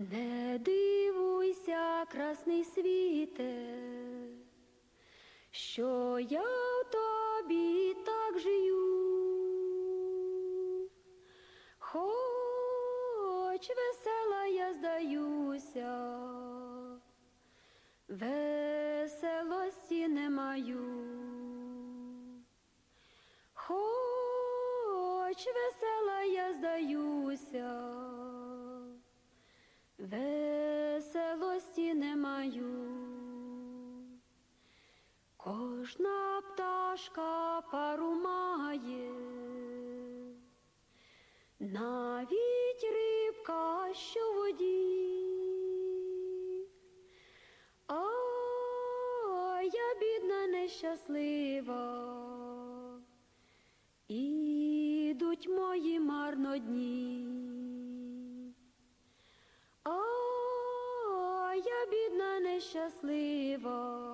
Не дивуйся, красний світе, що я в тобі так жию, хоч весела я здаюся, веселості не маю. Хоч весела я здаюся, веселості не маю. Кожна пташка пару має, навіть рибка, що в воді. А я бідна нещаслива. Ідуть мої марно дні. А я бідна нещаслива.